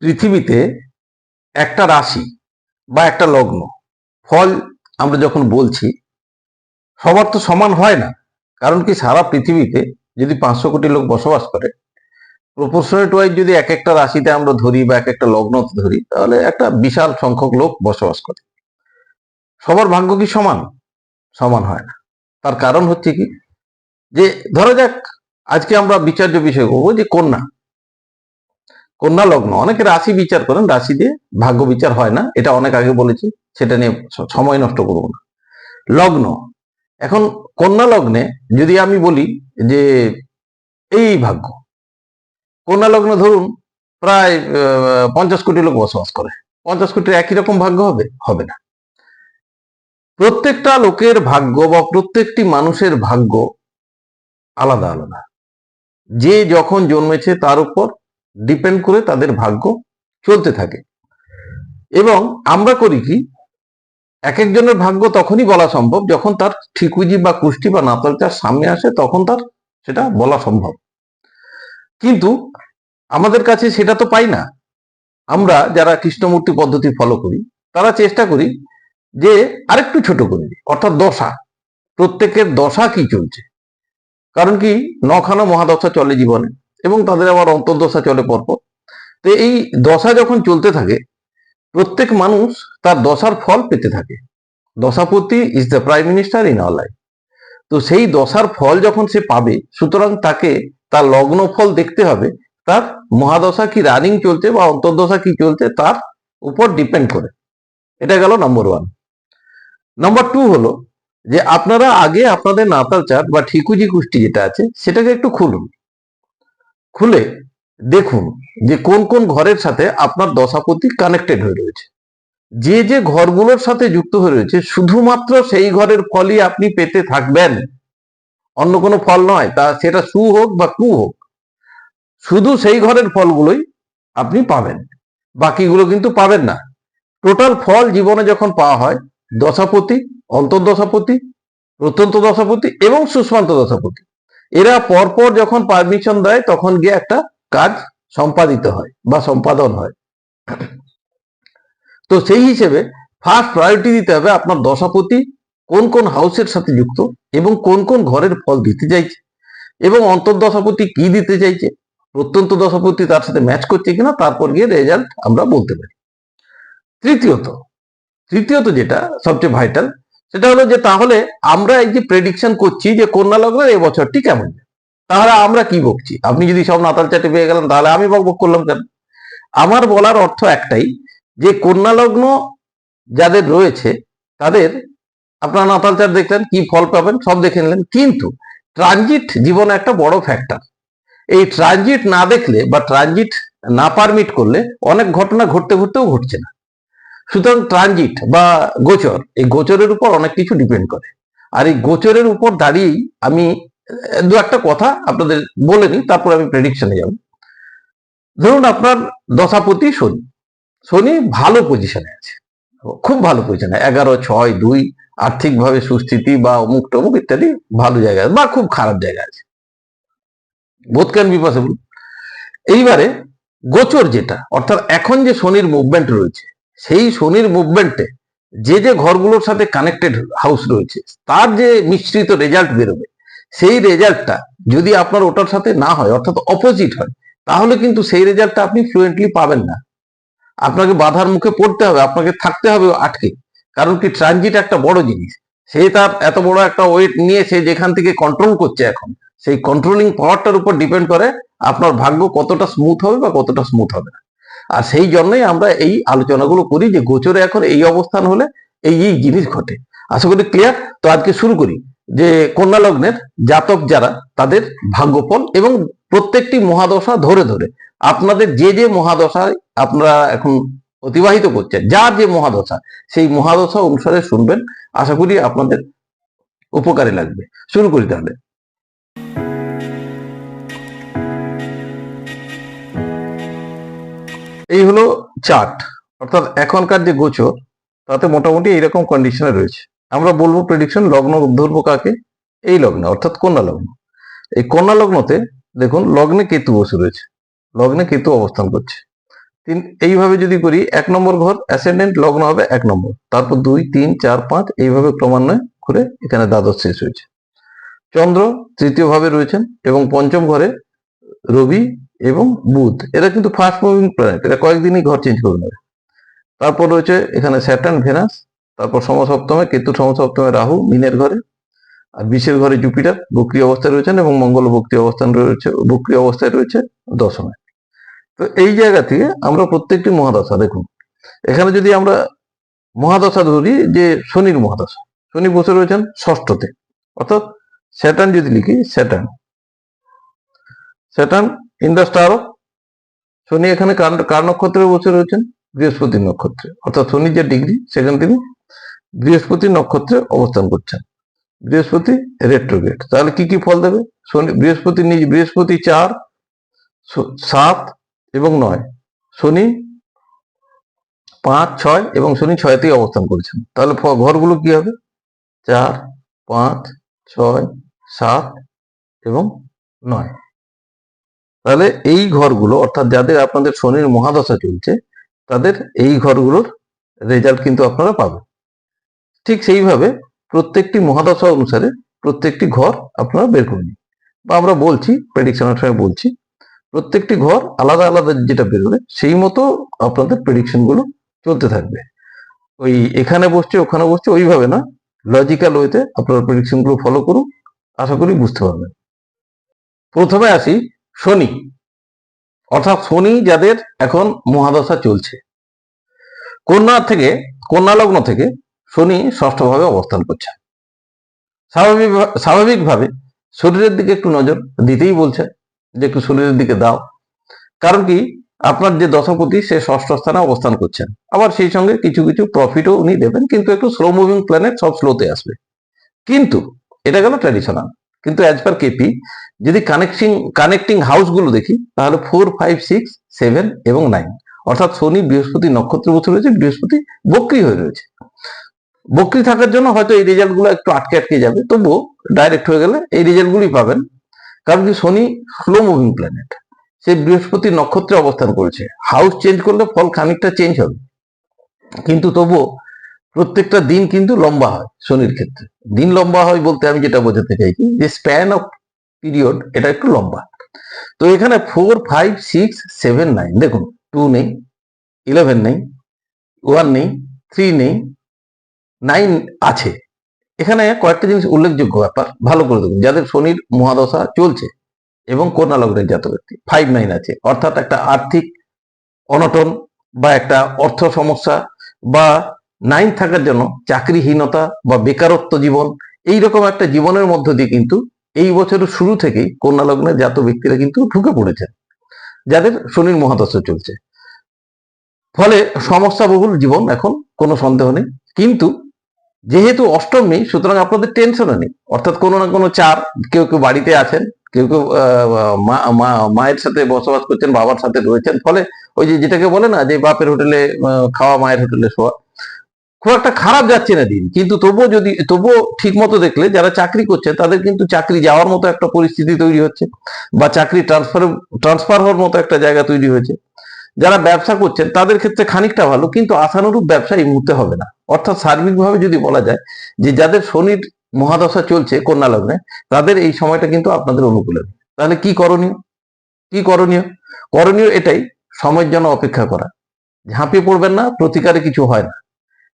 পৃথিবীতে একটা রাশি বা একটা লগ্ন, ফল আমরা যখন বলছি, সবার তো সমান হয় না। কারণ কি সারা পৃথিবীতে যদি পাঁচশো কোটি লোক বসবাস করে প্রপোর্শনেট ওয়াইজ যদি এক একটা রাশিতে আমরা ধরি বা এক একটা লগ্ন ধরি, তাহলে একটা বিশাল সংখ্যক লোক বসবাস করে। সবার ভাগ্য কি সমান? সমান হয় না। তার কারণ হচ্ছে কি যে ধরা যাক, আজকে আমরা বিচার্য বিষয় করব যে কন্যা। কন্যা লগ্ন, অনেকে রাশি বিচার করেন, রাশি দিয়ে ভাগ্য বিচার হয় না, এটা অনেক আগে বলেছি, সেটা নিয়ে সময় নষ্ট করব না। লগ্ন, এখন কন্যা লগ্নে যদি আমি বলি যে এই ভাগ্য, কন্যা লগ্ন ধরুন প্রায় পঞ্চাশ কোটি লোক বসবাস করে, পঞ্চাশ কোটির একই রকম ভাগ্য হবে হবে না। প্রত্যেকটা লোকের ভাগ্য বা প্রত্যেকটি মানুষের ভাগ্য আলাদা আলাদা। যে যখন জন্মেছে তার উপর ডিপেন্ড করে তাদের ভাগ্য চলতে থাকে। এবং আমরা করি কি, এক একজনের ভাগ্য তখনই বলা সম্ভব যখন তার ঠিকুজি বা কুষ্টি বা নাতাল নাতালচার সামনে আসে, তখন তার সেটা বলা সম্ভব। কিন্তু আমাদের কাছে সেটা তো পাই না। আমরা যারা কৃষ্ণমূর্তি পদ্ধতি ফলো করি, তারা চেষ্টা করি যে আরেকটু ছোট করে অর্থাৎ দশা। প্রত্যেকের দশা কি চলছে? কারণ কি? নখানা মহাদশা চলে জীবনে এবং তাদের আবার অন্তর্দশা চলে পরপর। তো এই দশা যখন চলতে থাকে, প্রত্যেক মানুষ তার দশার ফল পেতে থাকে। দশাপতি is the prime minister in our life তো সেই দশার ফল যখন সে পাবে, সুতরাং তাকে তার লগ্ন ফল দেখতে হবে, তার মহাদশা কি রানিং চলছে বা অন্তর্দশা কি চলছে, তার উপর ডিপেন্ড করে। এটা গেল নম্বর ওয়ান নম্বর টু হলো যে আপনারা আগে আপনাদের নাতাল চার্ট বা ঠিকুজি কুষ্টি যেটা আছে, সেটাকে একটু খুলুন। খুলে দেখুন যে কোন কোন ঘরের সাথে আপনার দশাপতি কানেক্টেড হয়ে রয়েছে। যে যে ঘরগুলোর সাথে যুক্ত হয়ে রয়েছে, শুধুমাত্র সেই ঘরের ফলই আপনি পেতে থাকবেন। অন্য কোনো ফল নয়, তা সেটা সু হোক বা কু হোক। শুধু সেই ঘরের ফলগুলোই আপনি পাবেন। বাকিগুলো কিন্তু পাবেন না। টোটাল ফল জীবনে যখন পাওয়া হয়, দশাপতি অন্তর্দশাপতি প্রত্যন্ত দশাপতি এবং সুষ্মান্ত দশাপতি এরা পরপর যখন পারমিশন দেয়, তখন গিয়ে একটা কাজ সম্পাদিত হয় বা সম্পাদন হয়। তো সেই হিসেবে ফার্স্ট প্রায়োরিটি দিতে হবে আপনার দশাপতি কোন কোন হাউসের সাথে যুক্ত এবং কোন কোন ঘরের ফল দিতে চাইছে এবং অন্তর্দশাপতি কি দিতে চাইছে প্রত্যন্ত দশাপতি তার সাথে ম্যাচ করছে কিনা, তারপর গিয়ে রেজাল্ট আমরা বলতে পারি। তৃতীয়ত তৃতীয়ত যেটা সবচেয়ে ভাইটাল সেটা হলো যে তাহলে আমরা এই যে প্রেডিকশন করছি যে কন্যা লগ্নের এই বছরটি কেমন তাহলে আমরা কি বকছি? আপনি যদি সব নাতাল চাটে পেয়ে গেলেন, তাহলে আমি বক বক করলাম কেন? আমার বলার অর্থ একটাই যে কন্যা লগ্ন যাদের রয়েছে, তাদের আপনার নাতাল চাট দেখলেন, কি ফল পাবেন সব দেখে নিলেন। কিন্তু ট্রানজিট জীবনে একটা বড় ফ্যাক্টর এই ট্রানজিট না দেখলে বা ট্রানজিট না পারমিট করলে অনেক ঘটনা ঘটতে ঘটতেও ঘটছে না। সুতরাং ট্রানজিট বা গোচর, এই গোচরের উপর অনেক কিছু ডিপেন্ড করে। আর এই গোচরের উপর দাঁড়িয়েই আমি দু একটা কথা আপনাদের বলে নিই, তারপর আমি প্রেডিকশনে যাব। ধরুন আপনার দশাপতি শনি। শনি ভালো পজিশনে আছে। খুব ভালো পজিশনে এগারো, ছয়, দুই, আর্থিকভাবে সুস্থিতি বা অমুক টমুক ইত্যাদি ভালো জায়গা আছে বা খুব খারাপ জায়গা আছে। বোধ ক্যান বি এইবারে গোচর যেটা, অর্থাৎ এখন যে শনির মুভমেন্ট রয়েছে সেই শনির মুভমেন্টে যে যে ঘরগুলোর সাথে কানেক্টেড হাউস রয়েছে, তার যে মিশ্রিত রেজাল্ট বেরোবে, সেই রেজাল্টটা যদি আপনার ওটার সাথে না হয়, অর্থাৎ অপোজিট হয়, তাহলে কিন্তু সেই রেজাল্টটা আপনি ফ্লুয়েন্টলি পাবেন না। আপনাকে বাধার মুখে পড়তে হবে, আপনাকে থাকতে হবে আটকে, কারণ কি ট্রানজিট একটা বড় জিনিস। সে তার এত বড় একটা ওয়েট নিয়ে সে যেখান থেকে কন্ট্রোল করছে এখন, সেই কন্ট্রোলিং পাওয়ারটার উপর ডিপেন্ড করে আপনার ভাগ্য কতটা স্মুথ হবে বা কতটা স্মুথ হবে না। আর সেই জন্যই আমরা এই আলোচনাগুলো করি যে গোচরে এখন এই অবস্থান হলে এই এই জিনিস ঘটে। আশা করি ক্লিয়ার তো আজকে শুরু করি যে কন্যা লগ্নের জাতক যারা, তাদের ভাগ্যফল এবং প্রত্যেকটি মহাদশা ধরে ধরে। আপনাদের যে যে মহাদশায় আপনারা এখন অতিবাহিত করছেন, যার যে মহাদশা, সেই মহাদশা অনুসারে শুনবেন। আশা করি আপনাদের উপকারে লাগবে। শুরু করি তাহলে। এই হলো চার্ট অর্থাৎ এখনকার যে গোচর, তাতে মোটামুটি এইরকম কন্ডিশনে রয়েছে। আমরা বলব প্রেডিকশন লগ্ন ধরবো কাকে? এই লগ্ন, অর্থাৎ কন্যা লগ্ন। এই কন্যা লগ্নতে দেখুন, লগ্নে কেতু বসে রয়েছে। লগ্নে কেতু অবস্থান করছে। তিন, এইভাবে যদি করি, এক নম্বর ঘর অ্যাসেন্ডেন্ট লগ্ন হবে এক নম্বর। তারপর দুই, তিন, চার, পাঁচ, এইভাবে ক্রমান্বয়ে করে এখানে দ্বাদশ শেষ হয়েছে। চন্দ্র তৃতীয় ভাবে রয়েছেন এবং পঞ্চম ঘরে রবি এবং বুধ এরা কিন্তু ফাস্ট মুভিং প্ল্যানেট এরা কয়েকদিনই ঘর চেঞ্জ করে নেবে। তারপর রয়েছে এখানে স্যাটার্ন ভেনাস তারপর সমসপ্তমে কেতু, সমসপ্তমে রাহু, মিনের ঘরে, আর বিশের ঘরে জুপিটার বক্রি অবস্থায় রয়েছেন এবং মঙ্গল বক্রি অবস্থান রয়েছে, বক্রি অবস্থায় রয়েছে দশমে। তো এই জায়গা থেকে আমরা প্রত্যেকটি মহাদশা দেখুন। এখানে যদি আমরা মহাদশা ধরি যে শনির মহাদশা, শনি বসে রয়েছেন ষষ্ঠতে, অর্থাৎ স্যাটার্ন যদি লিখি স্যাটার্ন স্যাটার্ন ইন শনি এখানে কার- নক্ষত্রে বসে রয়েছেন? বৃহস্পতির নক্ষত্রে। অর্থাৎ শনির যে ডিগ্রি সেখানে তিনি বৃহস্পতির নক্ষত্রে অবস্থান করছেন। বৃহস্পতি রেট্রোগেট তাহলে কি কি ফল দেবে? শনি বৃহস্পতি নিজ, বৃহস্পতি চার সাত এবং নয়। শনি পাঁচ, ছয় এবং শনি ছয়তেই অবস্থান করেছেন। তাহলে ঘরগুলো কি হবে? চার, পাঁচ, ছয়, সাত এবং নয়। তাহলে এই ঘরগুলো, অর্থাৎ যাদের আপনাদের শনির মহাদশা চলছে, তাদের এই ঘরগুলোর রেজাল্ট কিন্তু আপনারা পাবেন। ঠিক সেইভাবে প্রত্যেকটি মহাদশা অনুসারে প্রত্যেকটি ঘর আপনারা বের করে নিন। বা আমরা বলছি প্রেডিকশনের সময় বলছি, প্রত্যেকটি ঘর আলাদা আলাদা যেটা বেরোবে, সেই মতো আপনাদের প্রেডিকশনগুলো চলতে থাকবে। ওই এখানে বসছে, ওখানে বসছে, ওইভাবে না। লজিক্যাল ওয়েতে আপনারা প্রেডিকশনগুলো ফলো করুন, আশা করি বুঝতে পারবেন। প্রথমে আসি শনি। অর্থাৎ শনি যাদের এখন মহাদশা চলছে। কন্যা থেকে, কন্যা লগ্ন থেকে শনি ষষ্ঠভাবে অবস্থান করছে। স্বাভাবিক, স্বাভাবিকভাবে শরীরের দিকে একটু নজর দিতেই বলছে যে একটু শরীরের দিকে দাও। কারণ কি? আপনার যে দশপতি সে ষষ্ঠ স্থানে অবস্থান করছেন। আবার সেই সঙ্গে কিছু কিছু প্রফিটও উনি দেবেন, কিন্তু একটু স্লো মুভিং প্ল্যানেট সব স্লোতে আসবে। কিন্তু এটা গেল ট্র্যাডিশনাল কিন্তু অ্যাজ পার কেপি যদি কানেক্টিং কানেক্টিং হাউসগুলো দেখি, তাহলে ফোর ফাইভ সিক্স সেভেন এবং নাইন অর্থাৎ শনি, বৃহস্পতি, নক্ষত্র বসে রয়েছে, বৃহস্পতি বক্রি হয়ে রয়েছে। বক্রি থাকার জন্য হয়তো এই রেজাল্টগুলো একটু আটকে আটকে যাবে, তবুও ডাইরেক্ট হয়ে গেলে এই রেজাল্ট গুলি পাবেন। কারণ কি শনি স্লো মুভিং প্ল্যানেট সে বৃহস্পতি নক্ষত্রে অবস্থান করেছে। হাউস চেঞ্জ করলে ফল খানিকটা চেঞ্জ হবে। কিন্তু তবুও প্রত্যেকটা দিন কিন্তু লম্বা হয় শনির ক্ষেত্রে। দিন লম্বা হয় বলতে আমি যেটা বোঝাতে চাইছি যে স্প্যান অফ পিরিয়ড এটা একটু লম্বা। তো এখানে four five six seven nine দেখুন টু নেই ইলেভেন নেই ওয়ান নেই থ্রি নেই নাইন আছে। এখানে কয়েকটা জিনিস উল্লেখযোগ্য ব্যাপার, ভালো করে দেখুন, যাদের শনির মহাদশা চলছে এবং কন্যা লগ্নের জাতক ব্যক্তি ফাইভ নাইন আছে, অর্থাৎ একটা আর্থিক অনটন বা একটা অর্থ সমস্যা বা নাইন থাকার জন্য চাকরিহীনতা বা বেকারত্ব জীবন এই রকম একটা জীবনের মধ্য দিয়ে কিন্তু এই বছরের শুরু থেকেই কন্যা লগ্নের জাত ব্যক্তিরা কিন্তু ঢুকে পড়েছেন, যাদের শনির মহাদশা চলছে। ফলে সমস্যা বহুল জীবন এখন কোনো সন্দেহ নেই। কিন্তু যেহেতু অষ্টম নেই, সুতরাং আপনাদের টেনশনও নেই। অর্থাৎ কোনো না কোনো চার কেউ কেউ বাড়িতে আছেন, কেউ কেউ মায়ের সাথে বসবাস করছেন, বাবার সাথে রয়েছেন, ফলে ওই যে যেটাকে বলে না যে বাপের হোটেলে খাওয়া মায়ের হোটেলে শোয়া খুব একটা খারাপ যাচ্ছে না দিন। কিন্তু তবুও যদি, তবুও ঠিক মতো দেখলে যারা চাকরি করছে, তাদের কিন্তু চাকরি যাওয়ার মতো একটা পরিস্থিতি তৈরি হচ্ছে বা চাকরি ট্রান্সফার ট্রান্সফার হওয়ার মতো একটা জায়গা তৈরি হয়েছে। যারা ব্যবসা করছেন, তাদের ক্ষেত্রে খানিকটা ভালো, কিন্তু আশানুরূপ ব্যবসা এই মুহূর্তে হবে না। অর্থাৎ সার্বিকভাবে যদি বলা যায় যে যাদের শনির মহাদশা চলছে কন্যা লগ্নে, তাদের এই সময়টা কিন্তু আপনাদের অনুকূলে তাহলে কি করণীয়? কি করণীয়? করণীয় এটাই, সময়ের জন্য অপেক্ষা করা। ঝাঁপিয়ে পড়বেন না, প্রতিকারে কিছু হয় না।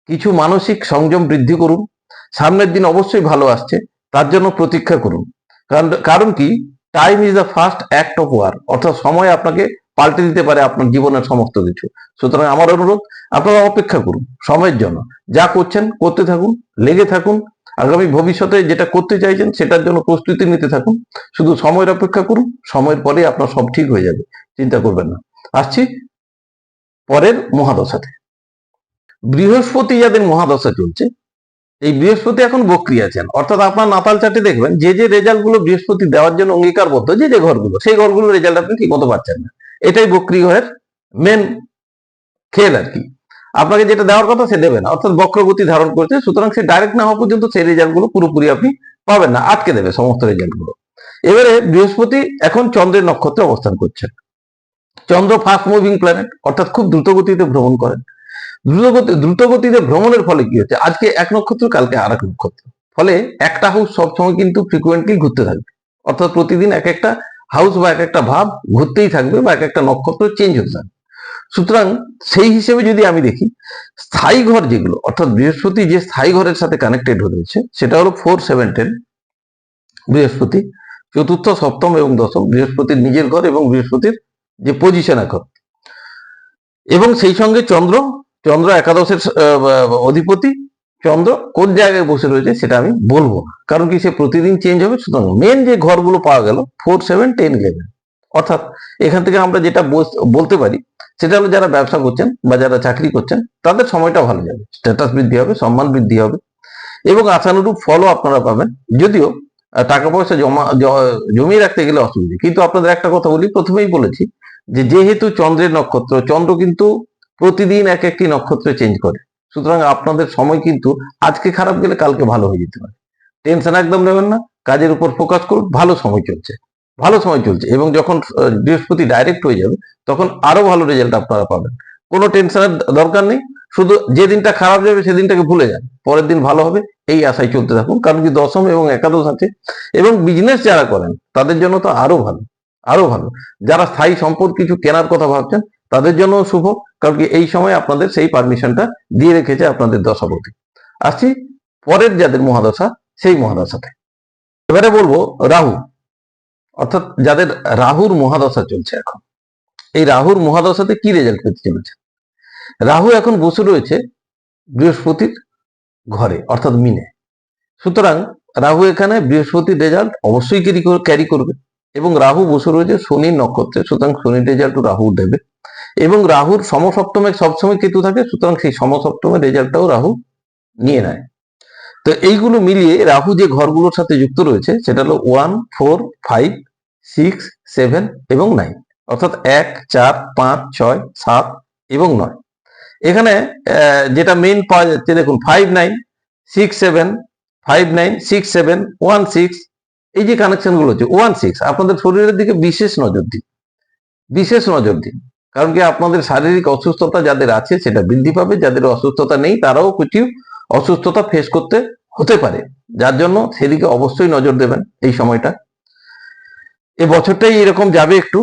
কিছু মানসিক সংযম বৃদ্ধি করুন। সামনের দিন অবশ্যই ভালো আসছে, তার জন্য প্রতীক্ষা করুন। কারণ কারণ কি? Time is the first act of war অর্থাৎ সময় আপনাকে পাল্টে দিতে পারে আপনার জীবনের সমস্ত কিছু। সুতরাং আমার অনুরোধ, আপনারা অপেক্ষা করুন, সময়ের জন্য। যা করছেন, করতে থাকুন, লেগে থাকুন। আগামী ভবিষ্যতে যেটা করতে চাইছেন, সেটার জন্য প্রস্তুতি নিতে থাকুন। শুধু সময়ের অপেক্ষা করুন, সময়ের পরে আপনার সব ঠিক হয়ে যাবে। চিন্তা করবেন না। আসছি পরের মহাদশাতে। বৃহস্পতি যাদের মহাদশা চলছে, এই বৃহস্পতি এখন বক্রি আছেন। অর্থাৎ আপনার নাতাল চাটে দেখবেন, যে যে রেজাল্টগুলো বৃহস্পতি দেওয়ার জন্য অঙ্গীকারবদ্ধ, যে যে ঘরগুলো, সেই ঘরগুলো রেজাল্ট আপনি ঠিক মতো পাচ্ছেন না। এটাই বক্রি ঘরের মেন খেল আর কি। আপনাকে যেটা দেওয়ার কথা সে দেবে না, অর্থাৎ বক্রগতি ধারণ করছে, সুতরাং সে ডাইরেক্ট না হওয়া পর্যন্ত সেই রেজাল্টগুলো পুরোপুরি আপনি পাবেন না, আটকে দেবে সমস্ত রেজাল্টগুলো এবারে বৃহস্পতি এখন চন্দ্রের নক্ষত্রে অবস্থান করছেন। চন্দ্র ফাস্ট মুভিং প্ল্যানেট অর্থাৎ খুব দ্রুত গতিতে ভ্রমণ করেন। দ্রুতগতি, দ্রুতগতিতে ভ্রমণের ফলে কি হচ্ছে? আজকে এক নক্ষত্র, কালকে আর এক নক্ষত্র। ফলে একটা হাউস সবসময় কিন্তু ফ্রিকুয়েন্টলি ঘুরতে থাকবে। অর্থাৎ প্রতিদিন এক একটা হাউস বা এক একটা ভাব ঘুরতেই থাকবে বা এক একটা নক্ষত্র চেঞ্জ হতে থাকবে। সুতরাং সেই হিসেবে যদি আমি দেখি, স্থায়ী ঘর যেগুলো, অর্থাৎ বৃহস্পতি যে স্থায়ী ঘরের সাথে কানেক্টেড রয়েছে, সেটা হলো ফোর সেভেন টেন বৃহস্পতি, চতুর্থ, সপ্তম এবং দশম বৃহস্পতির নিজের ঘর এবং বৃহস্পতির যে পজিশন এখন এবং সেই সঙ্গে চন্দ্র চন্দ্র একাদশের অধিপতি। চন্দ্র কোন জায়গায় বসে রয়েছে সেটা আমি বলব। কারণ কি সে প্রতিদিন চেঞ্জ হবে, সুতরাং মেন যে ঘরগুলো পাওয়া গেল ফোর সেভেন টেন ইলেভেন অর্থাৎ এখান থেকে আমরা যেটা বলতে পারি, সেটা হলো যারা ব্যবসা করছেন বা যারা চাকরি করছেন, তাদের সময়টা ভালো যাবে। স্ট্যাটাস বৃদ্ধি হবে, সম্মান বৃদ্ধি হবে। এবং আশানুরূপ ফলও আপনারা পাবেন। যদিও টাকা পয়সা জমা জমিয়ে রাখতে গেলে অসুবিধা। কিন্তু আপনাদের একটা কথা বলি, প্রথমেই বলেছি যে যেহেতু চন্দ্রের নক্ষত্র, চন্দ্র কিন্তু প্রতিদিন এক একটি নক্ষত্র চেঞ্জ করে। সুতরাং আপনাদের সময় কিন্তু আজকে খারাপ গেলে কালকে ভালো হয়ে যেতে পারে। টেনশন একদম নেবেন না, কাজের উপর ফোকাস করুন, ভালো সময় চলছে। ভালো সময় চলছে এবং যখন বৃহস্পতি ডাইরেক্ট হয়ে যাবে, তখন আরও ভালো রেজাল্ট আপনারা পাবেন। কোনো টেনশনের দরকার নেই, শুধু যে দিনটা খারাপ যাবে সেদিনটাকে ভুলে যান। পরের দিন ভালো হবে, এই আশায় চলতে থাকুন, কারণ কি দশম এবং একাদশ আছে। এবং বিজনেস যারা করেন, তাদের জন্য তো আরও ভালো আরও ভালো। যারা স্থায়ী সম্পদ কিছু কেনার কথা ভাবছেন, তাদের জন্য শুভ। কারণ কি এই সময় আপনাদের সেই পারমিশনটা দিয়ে রেখেছে আপনাদের দশাপতি আসছি পরের যাদের মহাদশা, সেই মহাদশাতে। এবারে বলব রাহু, অর্থাৎ যাদের রাহুর মহাদশা চলছে এখন। এই রাহুর মহাদশাতে কি রেজাল্ট পেতে চলেছে? রাহু এখন বসে রয়েছে বৃহস্পতির ঘরে, অর্থাৎ মিনে। সুতরাং রাহু এখানে বৃহস্পতির রেজাল্ট অবশ্যই ক্যারি ক্যারি করবে। এবং রাহু বসে রয়েছে শনির নক্ষত্রে, সুতরাং শনির রেজাল্ট রাহু দেবে। এবং রাহুর সমসপ্তমে সবসময় কেতু থাকে, সুতরাং সেই সমসপ্তমের রেজাল্টটাও রাহু নিয়ে নেয়। তো এইগুলো মিলিয়ে রাহু যে ঘরগুলোর সাথে যুক্ত রয়েছে, সেটা হলো one four five six seven এবং নাইন অর্থাৎ এক, চার, পাঁচ, ছয়, সাত এবং নয়। এখানে যেটা মেইন পাওয়া যাচ্ছে, দেখুন five nine six seven five nine six seven one six এই যে কানেকশনগুলো হচ্ছে ওয়ান সিক্স আপনাদের শরীরের দিকে বিশেষ নজর দিন। বিশেষ নজর দিন। কারণ কি আপনাদের শারীরিক অসুস্থতা যাদের আছে সেটা বৃদ্ধি পাবে, যাদের অসুস্থতা নেই তারাও কিছু অসুস্থতা ফেস করতে হতে পারে। যার জন্য সেদিকে অবশ্যই নজর দেবেন এই সময়টা। এ বছরটাই এরকম যাবে একটু।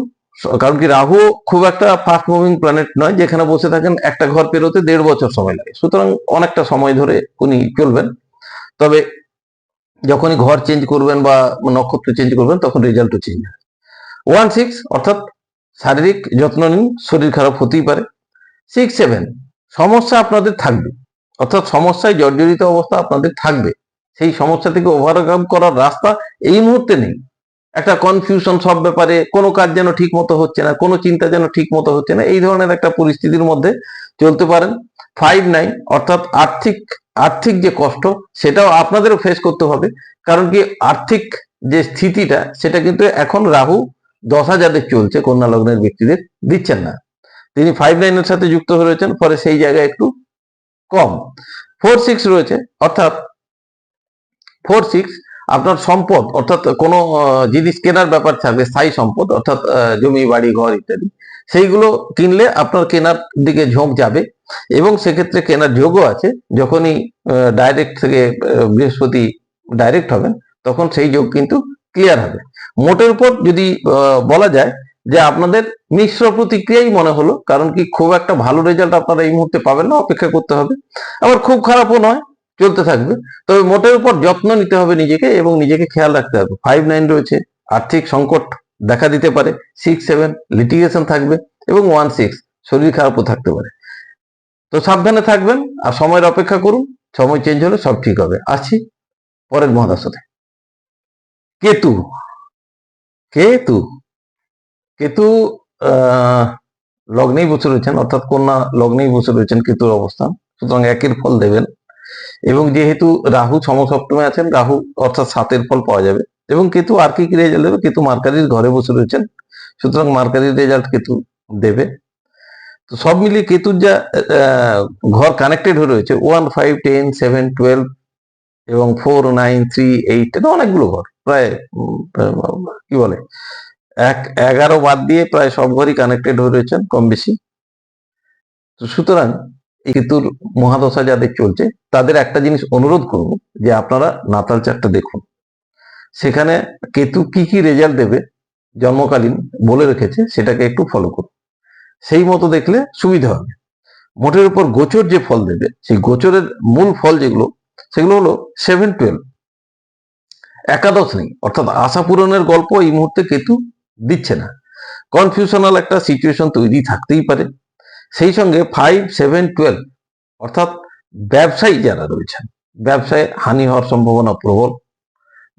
কারণ কি রাহু খুব একটা ফাস্ট মুভিং প্ল্যানেট নয়, যেখানে বসে থাকেন একটা ঘর পেরোতে দেড় বছর সময় লাগে। সুতরাং অনেকটা সময় ধরে উনি চলবেন। তবে যখনই ঘর চেঞ্জ করবেন বা নক্ষত্র চেঞ্জ করবেন, তখন রেজাল্টও চেঞ্জ হয় ওয়ান সিক্স অর্থাৎ শারীরিক যত্ন নিন, শরীর খারাপ হতেই পারে। সিক্স সেভেন সমস্যা আপনাদের থাকবে, অর্থাৎ সমস্যায় জর্জরিত অবস্থা আপনাদের থাকবে। সেই সমস্যা থেকে ওভারকাম করার রাস্তা এই মুহূর্তে নেই। একটা কনফিউশন সব ব্যাপারে, কোনো কাজ যেন ঠিক মতো হচ্ছে না, কোনো চিন্তা যেন ঠিক মতো হচ্ছে না, এই ধরনের একটা পরিস্থিতির মধ্যে চলতে পারেন। ফাইভ নাইন অর্থাৎ আর্থিক আর্থিক যে কষ্ট, সেটাও আপনাদেরও ফেস করতে হবে। কারণ কি আর্থিক যে স্থিতিটা, সেটা কিন্তু এখন রাহু দশা যাদের চলছে, কন্যা লগ্নের ব্যক্তিদের দিচ্ছেন না। তিনি ফাইভ নাইনের সাথে যুক্ত হয়ে রয়েছেন পরে সেই জায়গায় একটু কম। ফোর সিক্স রয়েছে, অর্থাৎ ফোর সিক্স আপনার সম্পদ, অর্থাৎ কোনো জিনিস কেনার ব্যাপার থাকবে স্থায়ী সম্পদ, অর্থাৎ জমি, বাড়ি, ঘর ইত্যাদি, সেইগুলো কিনলে আপনার কেনার দিকে ঝোঁক যাবে এবং সেক্ষেত্রে কেনার যোগও আছে। যখনই ডাইরেক্ট থেকে বৃহস্পতি ডাইরেক্ট হবেন, তখন সেই যোগ কিন্তু ক্লিয়ার হবে। মোটের উপর যদি বলা যায় যে আপনাদের মিশ্র প্রতিক্রিয়াই মনে হলো, কারণ কি খুব একটা ভালো রেজাল্ট আপনারা এই মুহূর্তে পাবেন না, অপেক্ষা করতে হবে। আবার খুব খারাপও নয়, চলতে থাকবে। তবে মোটের উপর যত্ন নিতে হবে নিজেকে এবং নিজেকে খেয়াল রাখতে হবে। ফাইভ নাইন রয়েছে, আর্থিক সংকট দেখা দিতে পারে সিক্স সেভেন লিটিগেশন থাকবে এবং ওয়ান সিক্স শরীর খারাপও থাকতে পারে। তো সাবধানে থাকবেন আর সময়ের অপেক্ষা করুন, সময় চেঞ্জ হলে সব ঠিক হবে। আসছি পরের মহাদশাতে কেতু। কেতু। কেতু লগ্নেই বসে রয়েছেন, অর্থাৎ কন্যা লগ্নেই বসে রয়েছেন কেতুর অবস্থান। সুতরাং একের ফল দেবেন এবং যেহেতু রাহু সমসপ্তমে আছেন, রাহু অর্থাৎ সাতের ফল পাওয়া যাবে এবং কেতু আর কি কি রেজাল্ট দেবে? কেতু মার্কারির ঘরে বসে রয়েছেন, সুতরাং মার্কারির রেজাল্ট কেতু দেবে। তো সব মিলিয়ে কেতুর যা ঘর কানেক্টেড হয়ে রয়েছে one five ten seven twelve এবং ফোর নাইন থ্রি এইট এটা অনেকগুলো ঘর, প্রায় কি বলে, এক, এগারো বাদ দিয়ে প্রায় সব ঘরই কানেক্টেড হয়ে রয়েছেন কম বেশি। সুতরাং কেতুর মহাদশা যাদের চলছে, তাদের একটা জিনিস অনুরোধ করব যে আপনারা নাতাল চারটা দেখুন। সেখানে কেতু কি কি রেজাল্ট দেবে জন্মকালীন বলে রেখেছে, সেটাকে একটু ফলো করুন। সেই মতো দেখলে সুবিধা হবে। মোটের উপর গোচর যে ফল দেবে, সেই গোচরের মূল ফল যেগুলো সেগুলো হলো সেভেন টুয়েলভ একাদশ নেই, অর্থাৎ আশা পূরণের গল্প এই মুহূর্তে কেতু দিচ্ছে না। কনফিউশনাল একটা সিচুয়েশন তৈরি থাকতেই পারে। সেই সঙ্গে ফাইভ সেভেন টুয়েলভ অর্থাৎ ব্যবসায়ী যারা রয়েছেন, ব্যবসায় হানি হওয়ার সম্ভাবনা প্রবল।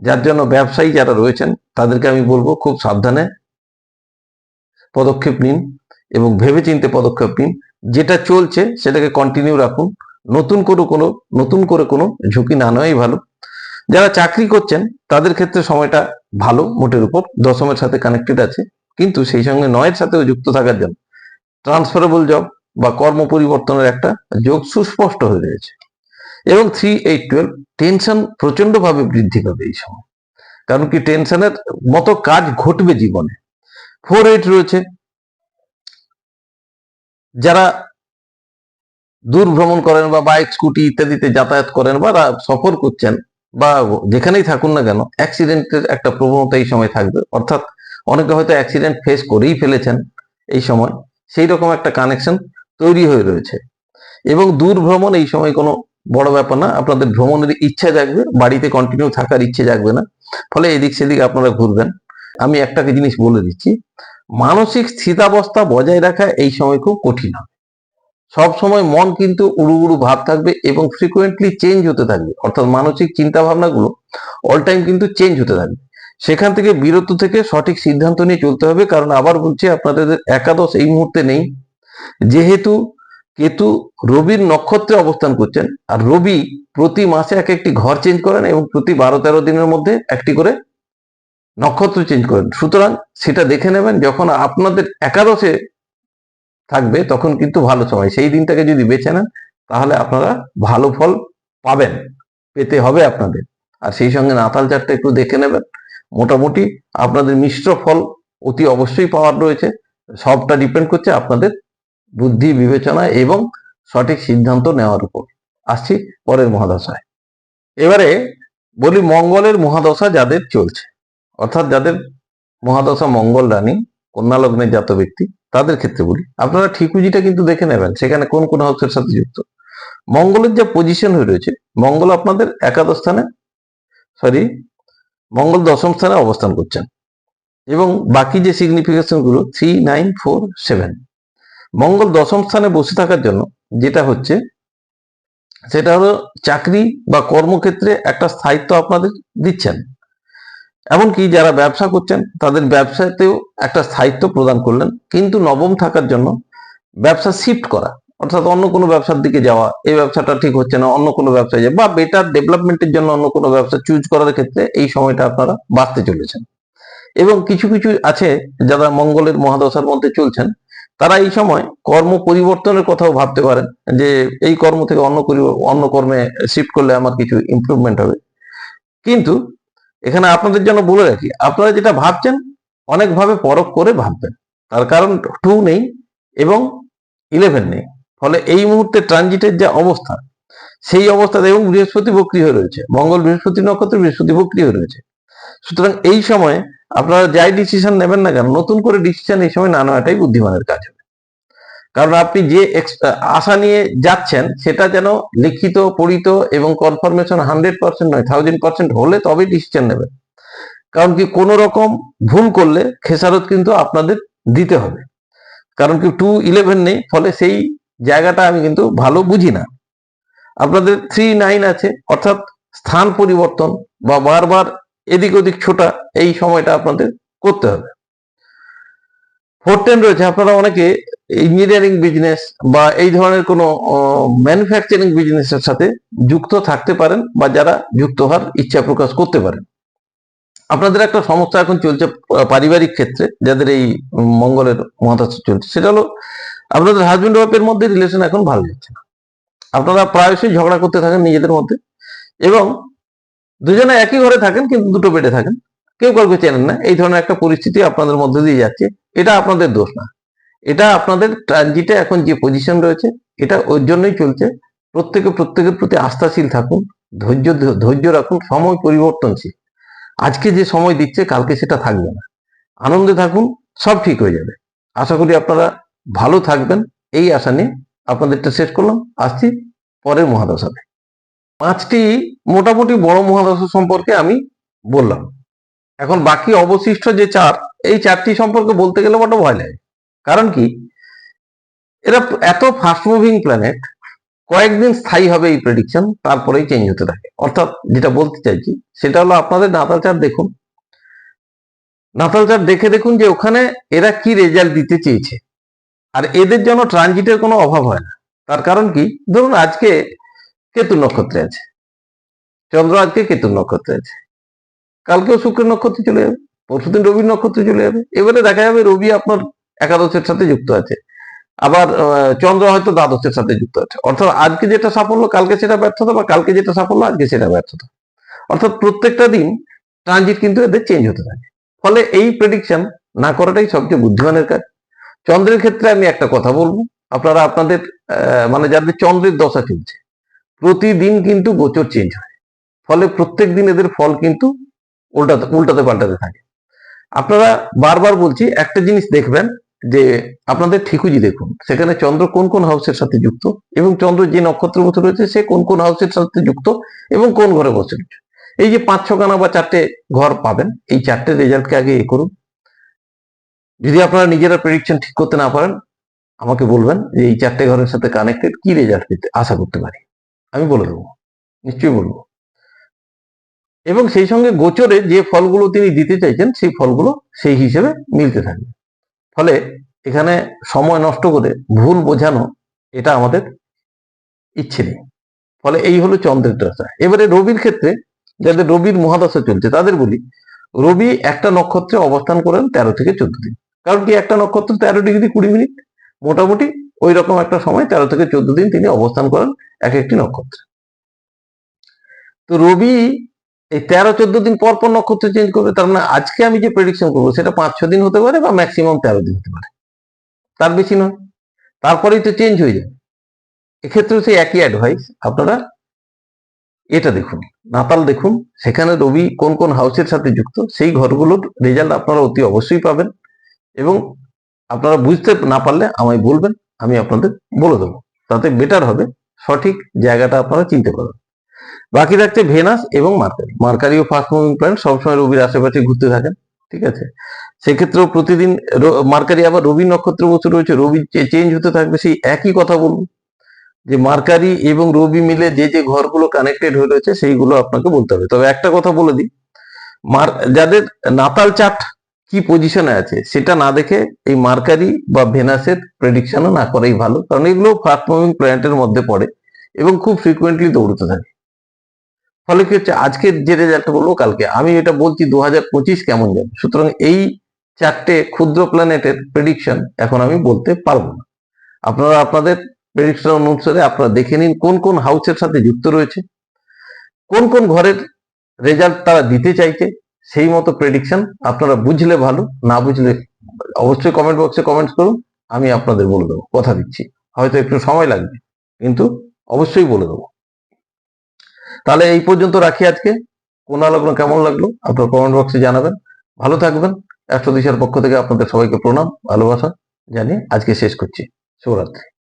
যার জন্য ব্যবসায়ী যারা রয়েছেন, তাদেরকে আমি বলব খুব সাবধানে পদক্ষেপ নিন এবং ভেবেচিন্তে পদক্ষেপ নিন। যেটা চলছে, সেটাকে কন্টিনিউ রাখুন। নতুন করে কোনো, নতুন করে কোনো ঝুঁকি না নেওয়াই ভালো। যারা চাকরি করছেন, তাদের ক্ষেত্রে সময়টা ভালো, মোটের উপর দশমের সাথে কানেক্টেড আছে। কিন্তু সেই সঙ্গে নয়ের সাথেও যুক্ত থাকার জন্য ট্রান্সফারেবল জব বা কর্ম পরিবর্তনের একটা যোগ সুস্পষ্ট হয়ে রয়েছে। এবং থ্রি এইট টুয়েলভ টেনশন প্রচন্ডভাবে বৃদ্ধি পাবে এই সময়। কারণ কি টেনশনের মতো কাজ ঘটবে জীবনে। ফোর এইট রয়েছে। যারা দূর ভ্রমণ করেন বা বাইক স্কুটি ইত্যাদিতে যাতায়াত করেন বা সফর করছেন বা যেখানেই থাকুন না কেন অ্যাক্সিডেন্টের একটা প্রবণতা এই সময় থাকবে। অর্থাৎ অনেকে হয়তো অ্যাক্সিডেন্ট ফেস করেই ফেলেছেন এই সময়। সেই রকম একটা কানেকশন তৈরি হয়ে রয়েছে। এবং দূর ভ্রমণ এই সময় কোনো বড় ব্যাপার না, আপনাদের ভ্রমণের ইচ্ছা জাগবে, বাড়িতে কন্টিনিউ থাকার ইচ্ছে জাগবে না। ফলে এদিক সেদিক আপনারা ঘুরবেন। আমি একটা জিনিস বলে দিচ্ছি, মানসিক স্থিতাবস্থা বজায় রাখা এই সময় খুব কঠিন হবে। সব সময় মন কিন্তু উড়ু উড়ু ভাব থাকবে এবং ফ্রিকুয়েন্টলি চেঞ্জ হতে থাকবে। অর্থাৎ মানসিক চিন্তা ভাবনাগুলো অল টাইম কিন্তু চেঞ্জ হতে থাকবে। সেখান থেকে বিরত থেকে সঠিক সিদ্ধান্ত নিয়ে চলতে হবে। কারণ আবার বলছি, আপনাদের একাদশ এই মুহূর্তে নেই। যেহেতু কেতু রবির নক্ষত্রে অবস্থান করছেন, আর রবি প্রতি মাসে এক একটি ঘর চেঞ্জ করেন এবং প্রতি বারো তেরো দিনের মধ্যে একটি করে নক্ষত্র চেঞ্জ করেন। সুতরাং সেটা দেখে নেবেন, যখন আপনাদের একাদশে থাকবে, তখন কিন্তু ভালো সময়। সেই দিনটাকে যদি বেছে নেন, তাহলে আপনারা ভালো ফল পাবেন, পেতে হবে আপনাদের। আর সেই সঙ্গে নাতাল চারটা একটু দেখে নেবেন। মোটামুটি আপনাদের মিশ্র ফল অতি অবশ্যই পাওয়ার রয়েছে। সবটা ডিপেন্ড করছে আপনাদের বুদ্ধি, বিবেচনা এবং সঠিক সিদ্ধান্ত নেওয়ার উপর। আসছি পরের মহাদশায়। এবারে বলি মঙ্গলের মহাদশা যাদের চলছে। অর্থাৎ যাদের মহাদশা মঙ্গল রানী কন্যা লগ্নের জাত ব্যক্তি তাদের ক্ষেত্রে বলি, আপনারা ঠিকুজিটা কিন্তু দেখে নেবেন, সেখানে কোন কোন হাউসের সাথে যুক্ত। মঙ্গলের যে পজিশন হয়ে রয়েছে, মঙ্গল আপনাদের একাদশ স্থানে সরি মঙ্গল দশম স্থানে অবস্থান করছেন। এবং বাকি যে সিগনিফিকেশনগুলো থ্রি নাইন ফোর সেভেন মঙ্গল দশম স্থানে বসে থাকার জন্য যেটা হচ্ছে, সেটা হলো চাকরি বা কর্মক্ষেত্রে একটা স্থায়িত্ব আপনাদের দিচ্ছেন। এমনকি যারা ব্যবসা করছেন, তাদের ব্যবসাতেও একটা স্থায়িত্ব প্রদান করলেন। কিন্তু নবম থাকার জন্য ব্যবসা শিফট করা, অর্থাৎ অন্য কোনো ব্যবসার দিকে যাওয়া, এই ব্যবসাটা ঠিক হচ্ছে না, অন্য কোনো ব্যবসায় যাওয়া, বা বেটার ডেভেলপমেন্টের জন্য অন্য কোনো ব্যবসা চুজ করার ক্ষেত্রে এই সময়টা আপনারা বাঁচতে চলেছেন। এবং কিছু কিছু আছে যারা মঙ্গলের মহাদশার মধ্যে চলছেন, তারা এই সময় কর্ম পরিবর্তনের কথাও ভাবতে পারেন, যে এই কর্ম থেকে অন্য অন্য কর্মে শিফট করলে আমার কিছু ইমপ্রুভমেন্ট হবে। কিন্তু এখানে আপনাদের জন্য বলে রাখি, আপনারা যেটা ভাবছেন অনেকভাবে পরখ করে ভাববেন। তার কারণ টু নেই এবং ইলেভেন নেই। ফলে এই মুহূর্তে ট্রানজিটের যে অবস্থা, সেই অবস্থাতে এবং বৃহস্পতি বক্রি হয়ে রয়েছে, মঙ্গল বৃহস্পতি নক্ষত্রে বৃহস্পতি বক্রি হয়ে রয়েছে। সুতরাং এই সময়ে আপনারা যাই ডিসিশন নেবেন না কেন, নতুন করে ডিসিশন এই সময় না নেওয়াটাই বুদ্ধিমানের কাজ। কারণ আপনি যে আশা নিয়ে যাচ্ছেন, সেটা যেন লিখিত, পড়িত এবং কনফার্মেশন হান্ড্রেড পার্সেন্ট নয় থাউজেন্ড পার্সেন্ট হলে তবে ডিসিশন নেবেন। কারণ কি কোনো রকম ভুল করলে খেসারত কিন্তু আপনাদের দিতে হবে। কারণ কি টু ইলেভেন নেই, ফলে সেই জায়গাটা আমি কিন্তু ভালো বুঝি না। আপনাদের থ্রি নাইন আছে, অর্থাৎ স্থান পরিবর্তন বা বারবার এদিক ওদিক ছোটা, এই সময়টা আপনাদের করতে হবে। ফোর টেন রয়েছে। আপনারা অনেকে ইঞ্জিনিয়ারিং বিজনেস বা এই ধরনের কোনো ম্যানুফ্যাকচারিং বিজনেসের সাথে যুক্ত থাকতে পারেন বা যারা যুক্ত হওয়ার ইচ্ছা প্রকাশ করতে পারেন। আপনাদের একটা সমস্যা এখন চলছে পারিবারিক ক্ষেত্রে, যাদের এই মঙ্গলের মহাদশা চলছে। সেটা হলো, আপনাদের হাজব্যান্ড ওয়াইফের মধ্যে রিলেশন এখন ভালো যাচ্ছে না। আপনারা প্রায়শই ঝগড়া করতে থাকেন নিজেদের মধ্যে এবং দুজনে একই ঘরে থাকেন, কিন্তু দুটো বেডে থাকেন। কেউ কাউকে চেনেন না। এই ধরনের একটা পরিস্থিতি আপনাদের মধ্যে দিয়ে যাচ্ছে। এটা আপনাদের দোষ না। এটা আপনাদের ট্রানজিটে এখন যে পজিশন রয়েছে, এটা ওর জন্যই চলছে। প্রত্যেকে, প্রত্যেকের প্রতি আস্থাশীল থাকুন, ধৈর্য ধৈর্য রাখুন, সময় পরিবর্তনশীল। আজকে যে সময় দিচ্ছে, কালকে সেটা থাকবে না। আনন্দে থাকুন, সব ঠিক হয়ে যাবে। আশা করি আপনারা ভালো থাকবেন। এই আশা নিয়ে আপনাদেরটা শেষ করলাম। আসছি পরের মহাদশাতে। পাঁচটি মোটামুটি বড় মহাদশা সম্পর্কে আমি বললাম। এখন বাকি অবশিষ্ট যে চার এই চারটি সম্পর্কে বলতে গেলে বড় ভয় লাগে কারণ কি? এরা এত ফাস্ট মুভিং প্ল্যানেট কয়েকদিন স্থায়ী হবে এই প্রেডিকশন তারপরেই চেঞ্জ হতে থাকে। অর্থাৎ যেটা বলতে চাইছি, সেটা হলো আপনাদের নাতাল চার্ট দেখুন। নাতাল চার্ট দেখে দেখুন যে ওখানে এরা কি রেজাল্ট দিতে চেয়েছে। আর এদের জন্য ট্রানজিটের কোনো অভাব হয় না। তার কারণ কি? ধরুন আজকে কেতু নক্ষত্রে আছে। চন্দ্র আজকে কেতু নক্ষত্রে আছে। কালকেও শুক্রের নক্ষত্রে চলে যাবে। পরশুদিন রবির নক্ষত্রে চলে যাবে। এবারে দেখা যাবে রবি আপনার একাদশের সাথে যুক্ত আছে। আবার চন্দ্র হয়তো দ্বাদশের সাথে যুক্ত আছে। অর্থাৎ আজকে যেটা সাফল্য, কালকে সেটা ব্যর্থতা বা কালকে যেটা সাফল্য, আজকে সেটা ব্যর্থতা। অর্থাৎ প্রত্যেকটা দিন ট্রানজিট কিন্তু এদের চেঞ্জ হতে থাকে। ফলে এই প্রেডিকশন না করাটাই সবচেয়ে বুদ্ধিমানের কাজ। চন্দ্রের ক্ষেত্রে আমি একটা কথা বলব। আপনারা আপনাদের মানে যাদের চন্দ্রের দশা চলছে, প্রতিদিন কিন্তু গোচর চেঞ্জ হয়। ফলে প্রত্যেক দিন এদের ফল কিন্তু উল্টাতে উল্টাতে পাল্টাতে থাকে। আপনারা বারবার বলছি, একটা জিনিস দেখবেন যে আপনাদের ঠিকুজি দেখুন, সেখানে চন্দ্র কোন কোন হাউসের সাথে যুক্ত এবং চন্দ্র যে নক্ষত্র বসে রয়েছে, সে কোন কোন হাউসের সাথে যুক্ত এবং কোন ঘরে বসে রয়েছে। এই যে পাঁচ ছখানা বা চারটে ঘর পাবেন, এই চারটে রেজাল্টকে আগে এ করুন। যদি আপনারা নিজেরা প্রেডিকশন ঠিক করতে না পারেন, আমাকে বলবেন যে এই চারটে ঘরের সাথে কানেক্টেড কি রেজাল্ট পেতে আশা করতে পারি। আমি বলে দেবো। নিশ্চয়ই বলব। এবং সেই সঙ্গে গোচরে যে ফলগুলো তিনি দিতে চাইছেন, সেই ফলগুলো সেই হিসেবে মিলতে থাকবে। ফলে এখানে সময় নষ্ট করে ভুল বোঝানো, এটা আমাদের ইচ্ছে নেই। ফলে এই হলো চন্দ্রের দশা এবারে রবির ক্ষেত্রে, যাদের রবির মহাদশা চলছে, তাদের বলি, রবি একটা নক্ষত্রে অবস্থান করেন তেরো থেকে চোদ্দ দিন। কারণ কি একটা নক্ষত্র তেরো ডিগ্রি কুড়ি মিনিট? মোটামুটি ওই রকম একটা সময় তেরো থেকে চোদ্দ দিন তিনি অবস্থান করেন এক একটি নক্ষত্রে। তো রবি এই তেরো, চোদ্দ দিন পর পর নক্ষত্র চেঞ্জ করবে, তার মানে আজকে আমি যে প্রেডিকশন করব, সেটা পাঁচ, ছ দিন হতে পারে বা ম্যাক্সিমাম তেরো দিন হতে পারে। তার বেশি নয়। তারপরেই তো চেঞ্জ হয়ে যাবে। এক্ষেত্রেও সেই একই অ্যাডভাইস আপনারা এটা দেখুন, নাতাল দেখুন, সেখানে রবি কোন কোন হাউসের সাথে যুক্ত, সেই ঘরগুলোর রেজাল্ট আপনারা অতি অবশ্যই পাবেন এবং আপনারা বুঝতে না পারলে আমায় বলবেন, আমি আপনাদের বলে দেবো। তাতে বেটার হবে, সঠিক জায়গাটা আপনারা চিনতে পারবেন। বাকি থাকছে ভেনাস এবং মার্কারি। মার্কারিও ফাস্ট মুভিং প্ল্যান্ট সবসময় রবির আশেপাশে ঘুরতে থাকেন, ঠিক আছে? সেক্ষেত্রেও প্রতিদিন মার্কারি আবার রবি নক্ষত্র বছর রয়েছে রবি চেঞ্জ হতে থাকবে সেই একই কথা বলব যে মার্কারি এবং রবি মিলে যে যে ঘরগুলো কানেক্টেড হয়ে রয়েছে সেইগুলো আপনাকে বলতে হবে। তবে একটা কথা বলে দিই, মার, যাদের নাতাল চার্ট কি পজিশনে আছে সেটা না দেখে এই মার্কারি বা ভেনাসের প্রেডিকশনও না করাই ভালো, কারণ এগুলো ফাস্ট মুভিং প্ল্যানেটের মধ্যে পড়ে এবং খুব ফ্রিকুয়েন্টলি দৌড়তে থাকে। ফলে কি হচ্ছে? আজকের যে রেজাল্ট বলব, কালকে। আমি এটা বলছি দু হাজার পঁচিশ কেমন যাবে? সুতরাং এই চারটে ক্ষুদ্র প্ল্যানেটের প্রেডিকশন এখন আমি বলতে পারব না। আপনারা আপনাদের প্রেডিকশন অনুসারে আপনারা দেখে নিন কোন কোন হাউসের সাথে যুক্ত রয়েছে, কোন কোন ঘরের রেজাল্ট তারা দিতে চাইছে, সেই মতো প্রেডিকশন আপনারা বুঝলে ভালো, না বুঝলে অবশ্যই কমেন্ট বক্সে কমেন্ট করুন, আমি আপনাদের বলে দেবো। কথা দিচ্ছি। হয়তো একটু সময় লাগবে, কিন্তু অবশ্যই বলে দেবো। তাহলে এই পর্যন্ত রাখি আজকে। কোন লগ্ন কেমন লাগল? আপনার কমেন্ট বক্সে জানাবেন। ভালো থাকবেন। একশো দিশার পক্ষ থেকে আপনাদের সবাইকে প্রণাম, ভালোবাসা জানিয়ে আজকে শেষ করছি। শুভরাত্রি।